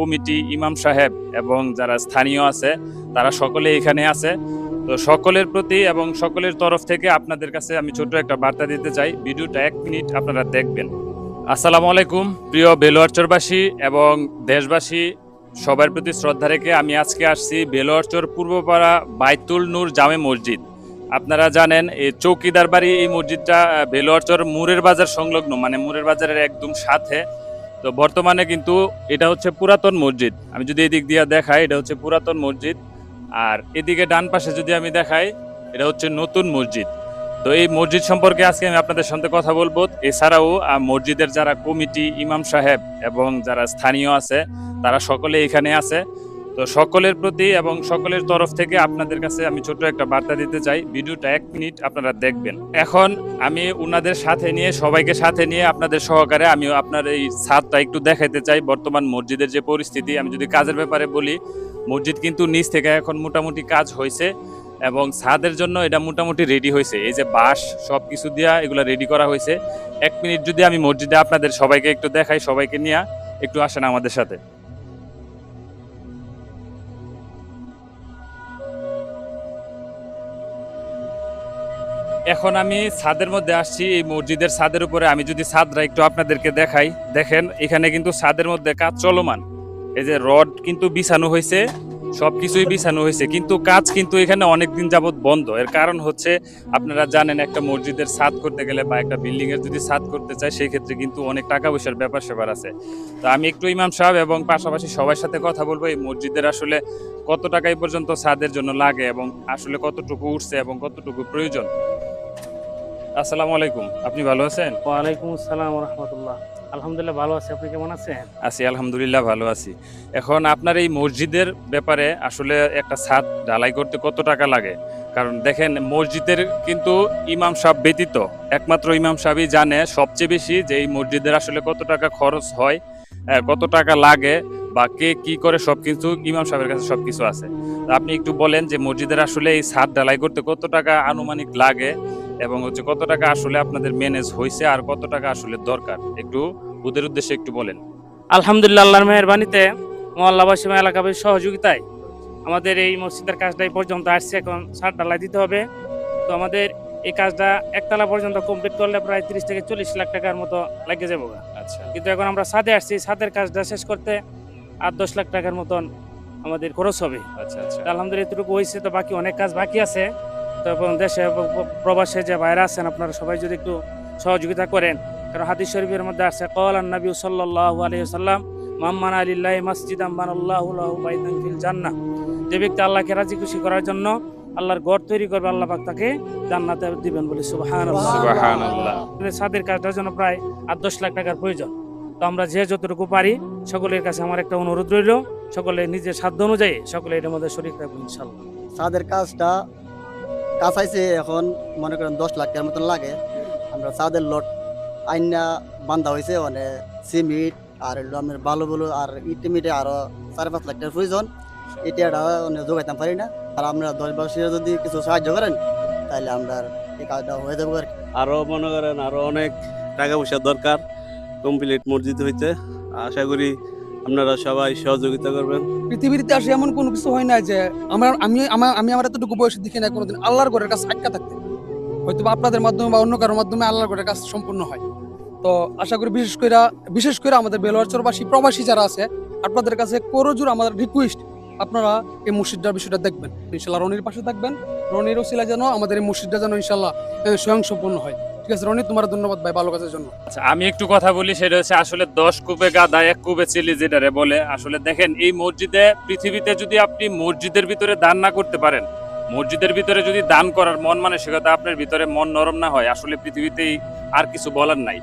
Committee, ইমাম সাহেব এবং যারা স্থানীয় আছে, তারা সকলে এখানে আছে। তো সকলের প্রতি এবং সকলের তরফ থেকে আপনাদের কাছে আমি ছোট একটা বার্তা দিতে চাই। ভিডিওটা এক মিনিট আপনারা দেখবেন। আসসালামু আলাইকুম, প্রিয় বেলোয়ারচরবাসী এবং দেশবাসী। সবার প্রতি শ্রদ্ধা রেখে আমি আজকে আসছি বেলোয়ারচর পূর্বপাড়া বাইতুল নূর জামে মসজিদ। আপনারা জানেন, এই চৌকিদার বাড়ি এই মসজিদটা বেলোয়ারচর মুরের বাজার সংলগ্ন মানে মুরের বাজারের একদম সাথে। তো বর্তমানে কিন্তু এটা হচ্ছে পুরাতন মসজিদ। আমি যদি এদিক দিয়ে দেখাই, এটা হচ্ছে পুরাতন মসজিদ। আর এদিকে ডান পাশে যদি আমি দেখাই, এটা হচ্ছে নতুন মসজিদ। তো এই মসজিদ সম্পর্কে আজকে আমি আপনাদের সঙ্গে কথা বলব। এছাড়াও মসজিদের যারা কমিটি, ইমাম সাহেব এবং যারা স্থানীয় আছে, তারা সকলে এখানে আছে। তো সকলের প্রতি এবং সকলের তরফ থেকে আপনাদের কাছে আমি ছোট একটা বার্তা দিতে চাই। ভিডিওটা এক মিনিট আপনারা দেখবেন। এখন আমি উনাদের সাথে নিয়ে, সবাইকে সাথে নিয়ে আপনাদের সহকারে আমি আপনার এই ছাদটা একটু দেখাইতে চাই। বর্তমান মসজিদের যে পরিস্থিতি, আমি যদি কাজের ব্যাপারে বলি, মসজিদ কিন্তু নিচ থেকে এখন মোটামুটি কাজ হয়েছে এবং ছাদের জন্য এটা মোটামুটি রেডি হয়েছে এই যে বাঁশ সব কিছু দিয়া এগুলো রেডি করা হয়েছে এক মিনিট যদি আমি মসজিদে আপনাদের সবাইকে একটু দেখাই, সবাইকে নিয়ে একটু আসেন আমাদের সাথে। এখন আমি ছাদের মধ্যে আসছি, এই মসজিদের ছাদের উপরে। আমি যদি ছাদরা একটু আপনাদেরকে দেখাই, দেখেন, এখানে কিন্তু ছাদের মধ্যে কাজ চলমান। এই যে রড কিন্তু বিছানো হয়েছে, সবকিছুই বিছানো হয়েছে, কিন্তু কাজ কিন্তু এখানে অনেক দিন যাবত বন্ধ। এর কারণ হচ্ছে, আপনারা জানেন, একটা মসজিদের ছাদ করতে গেলে বা একটা বিল্ডিং এর যদি ছাদ করতে চায়, সেই ক্ষেত্রে কিন্তু অনেক টাকা পয়সার ব্যাপার স্যাপার আছে। তো আমি একটু ইমাম সাহেব এবং পাশাপাশি সবার সাথে কথা বলব, এই মসজিদের আসলে কত টাকা এই পর্যন্ত ছাদের জন্য লাগে এবং আসলে কতটুকু উঠছে এবং কতটুকু প্রয়োজন। আসসালামু আলাইকুম। আপনি ভালো আছেন? ওয়ালাইকুম আসসালাম রহমতুল্লাহ আলহামদুলিল্লাহ ভালো আছি আপনি কেমন আছেন? আছি আলহামদুলিল্লাহ ভালো আছি। এখন আপনার এই মসজিদের ব্যাপারে আসলে একটা ছাদ ঢালাই করতে কত টাকা লাগে? কারণ দেখেন মসজিদের কিন্তু ইমাম সাহেব ব্যতীত একমাত্র ইমাম সাহেবই জানে সবচেয়ে বেশি যে এই মসজিদের আসলে কত টাকা খরচ হয় কত টাকা লাগে বা কে কি করে সব সবকিছু ইমাম সাহেবের কাছে সবকিছু আছে। আপনি একটু বলেন যে মসজিদের আসলে এই ছাদ ঢালাই করতে কত টাকা আনুমানিক লাগে এবং হচ্ছে কত টাকা আসলে আপনাদের ম্যানেজ হয়েছে আর কত টাকা আসলে দরকার? একটু ওদের উদ্দেশ্যে একটু বলেন। আলহামদুলিল্লাহ আল্লাহর মেহরবানিতে মহল্লাবাসী এবং এলাকাবাসীর সহযোগিতায় আমাদের এই মসজিদের কাজটা এই পর্যন্ত আসছে। এখন সার ডালাই দিতে হবে। তো আমাদের এই কাজটা একতলা পর্যন্ত কমপ্লিট করলে প্রায় তিরিশ থেকে চল্লিশ লাখ টাকার মতো লাগে যাব আচ্ছা। কিন্তু এখন আমরা ছাদে আসছি। সাদের কাজটা শেষ করতে আট দশ লাখ টাকার মতন আমাদের খরচ হবে। আচ্ছা আচ্ছা। আলহামদুলিল্লাহ এতটুকু হয়েছে। তো বাকি অনেক কাজ বাকি আছে। তো এবং দেশে প্রবাসে যে বাইরে আছেন আপনারা সবাই যদি একটু সহযোগিতা করেন। কারণ হাদিস শরীফের মধ্যে আছে কল নবী সাল্লাল্লাহু আলাইহি সাল্লাম মাম্মান আলিল্লাহ মসজিদ আম্বানাল্লাহু লাহু বাইতান ফিল জান্নাহ। যে ব্যক্তি আল্লাহকে রাজি খুশি করার জন্য আল্লাহর ঘর তৈরি করবে আল্লাহ পাক তাকে জান্নাতে দিবেন বলে সুবহানাল্লাহ। সুবহানাল্লাহ। আমাদের ছাদের কাজটার জন্য প্রায় আট দশ লাখ টাকার প্রয়োজন। তো আমরা যে যতটুকু পারি সকলের কাছে আমার একটা অনুরোধ রইল সকলে নিজের সাধ্য অনুযায়ী সকলে এটার মধ্যে শরীর থাকবে ইনশাল্লাহ ছাদের কাজটা কাজ আইছে এখন, মনে করেন দশ লাখ টাকার মতন লাগে। আমরা ছাদের লট আইনা বান্ধা হয়েছে মানে সিমেন্ট আর আপনার বালু বালু আর ইট মিটে আরও চার পাঁচ লাখ টাকার প্রয়োজন। এটা মানে যোগাইতে পারি না। আর আমরা দশ বছর যদি কিছু সাহায্য করেন তাহলে আমরা এই কাজটা হয়ে যাব আর কি। আরও মনে করেন আরও অনেক টাকা পয়সা দরকার। কমপ্লিট মসজিদ হইতে আশা করি আপনারা সবাই সহযোগিতা করবেন। পৃথিবীতে আসে এমন কোনো কিছু হয় না যে আমার আমি আমার আমি আমার এতটুকু বয়সে দেখি না কোনোদিন আল্লাহর ঘরের কাছে আটকা থাকতে। হয়তো আপনাদের মাধ্যমে বা অন্য কারোর মাধ্যমে আল্লাহর ঘরের কাজ সম্পূর্ণ হয়। তো আশা করি বিশেষ করে বিশেষ করে আমাদের বেলোয়ারচরবাসী প্রবাসী যারা আছে আপনাদের কাছে করজোর আমাদের রিকোয়েস্ট আপনারা এই মসজিদটার বিষয়টা দেখবেন। ইনশাল্লাহ রনির পাশে থাকবেন। রনির ওসিলা যেন আমাদের এই মসজিদটা যেন ইনশাল্লাহ আহ, স্বয়ং সম্পূর্ণ হয়। ঠিক আছে রনি তোমার ধন্যবাদ ভাই ভালো কাজের জন্য। আচ্ছা আমি একটু কথা বলি, সেটা হচ্ছে আসলে দশ কুপে গাদা এক কুপে চিলি যেটারে বলে। আসলে দেখেন, এই মসজিদে, পৃথিবীতে যদি আপনি মসজিদের ভিতরে দান না করতে পারেন, মসজিদের ভিতরে যদি দান করার মন মানে মানসিকতা আপনার ভিতরে মন নরম না হয়, আসলে পৃথিবীতেই আর কিছু বলার নাই।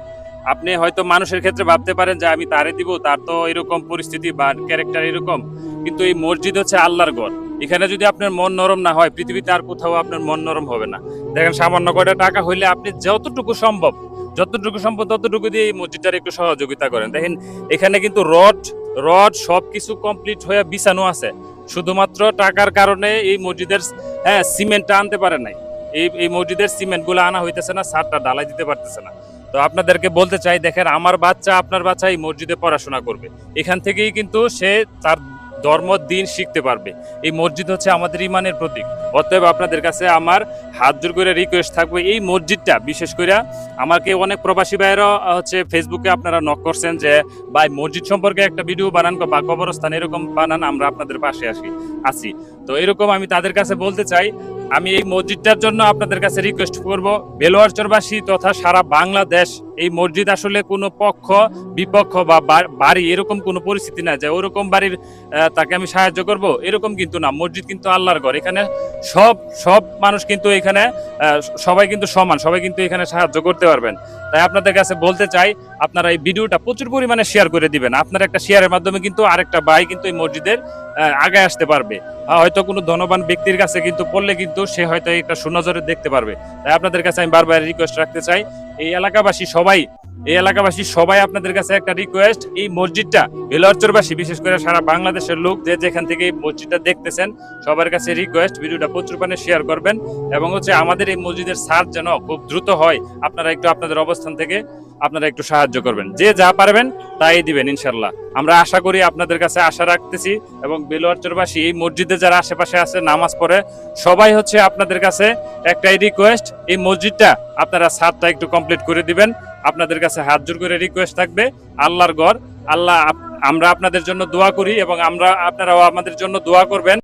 আপনি হয়তো মানুষের ক্ষেত্রে ভাবতে পারেন যে, আমি তারে দিব, তার তো এরকম পরিস্থিতি বা ক্যারেক্টার এরকম, কিন্তু এই মসজিদ হচ্ছে আল্লাহর ঘর। এখানে যদি আপনার মন নরম না হয়, পৃথিবীতে আর কোথাও আপনার মন নরম হবে না। দেখেন, সামান্য কয়টা টাকা হইলে আপনি যতটুকু সম্ভব যতটুকু সম্ভব ততটুকু দিয়ে এই মসজিদটার একটু সহযোগিতা করেন। দেখেন, এখানে কিন্তু রড রড সবকিছু কমপ্লিট হয়ে বিছানো আছে। শুধুমাত্র টাকার কারণে এই মসজিদের হ্যাঁ সিমেন্টটা আনতে পারে নাই। এই এই মসজিদের সিমেন্টগুলো আনা হইতেছে না সারটা ঢালাই দিতে পারতেছে না। তো আপনাদেরকে বলতে চাই, দেখেন, আমার বাচ্চা, আপনার বাচ্চা এই মসজিদে পড়াশোনা করবে। এখান থেকেই কিন্তু সে তার ধর্ম, দিন শিখতে পারবে। এই মসজিদ হচ্ছে আমাদের ইমানের প্রতীক। অতএব আপনাদের কাছে আমার হাত জোর করে রিকোয়েস্ট থাকবে, এই মসজিদটা বিশেষ করে আমাকে অনেক প্রবাসী ভাইয়েরা হচ্ছে ফেসবুকে আপনারা নক করছেন যে, ভাই, মসজিদ সম্পর্কে একটা ভিডিও বানান বা কবরস্থান এরকম বানান, আমরা আপনাদের পাশে আসি আছি তো এরকম আমি তাদের কাছে বলতে চাই আমি এই মসজিদটার জন্য আপনাদের কাছে রিকোয়েস্ট করব। বেলোয়ারচরবাসী তথা সারা বাংলাদেশ এই মসজিদ আসলে কোনো পক্ষ, বিপক্ষ বা বাড়ি এরকম কোনো পরিস্থিতি না যে ওরকম বাড়ির তাকে আমি সাহায্য করব। এরকম কিন্তু না। মসজিদ কিন্তু আল্লাহর ঘর। এখানে সব সব মানুষ কিন্তু এখানে সবাই কিন্তু সমান। সবাই কিন্তু এখানে সাহায্য করতে পারবেন। তাই আপনাদের কাছে বলতে চাই, আপনারা এই ভিডিওটা প্রচুর পরিমাণে শেয়ার করে দিবেন। আপনার একটা শেয়ারের মাধ্যমে কিন্তু আরেকটা ভাই কিন্তু এই মসজিদের আগে আসতে পারবে। হয়তো কোনো ধনবান ব্যক্তির কাছে কিন্তু পড়লে কিন্তু সে হয়তো একটা সুনজরে দেখতে পারবে। তাই আপনাদের কাছে আমি বারবার রিকোয়েস্ট রাখতে চাই, এই এলাকাবাসী সবাই, এই এলাকাবাসী সবাই আপনাদের কাছে একটা রিকোয়েস্ট এই মসজিদটা বেলোয়ারচরবাসী বিশেষ করে সারা বাংলাদেশের লোক যে যেখান থেকে এই মসজিদটা দেখতেছেন, সবার কাছে রিকোয়েস্ট ভিডিওটা প্রচুর পরিমাণে শেয়ার করবেন এবং হচ্ছে আমাদের এই মসজিদের সার যেন খুব দ্রুত হয়, আপনারা একটু আপনাদের অবস্থান থেকে আপনারা একটু সাহায্য করবেন। যে যা পারবেন তাই দিবেন ইনশাল্লাহ আমরা আশা করি আপনাদের কাছে আশা রাখতেছি এবং বেলোয়ারচরবাসী, এই মসজিদে যারা আশেপাশে আছে, নামাজ পড়ে, সবাই হচ্ছে আপনাদের কাছে একটাই রিকোয়েস্ট এই মসজিদটা আপনারা সাতটা একটু কমপ্লিট করে দিবেন। আপনাদের কাছে হাত জোর করে রিকোয়েস্ট থাকবে, আল্লাহর গড় আল্লাহ আমরা আপনাদের জন্য দোয়া করি এবং আমরা আপনারাও আমাদের জন্য দোয়া করবেন।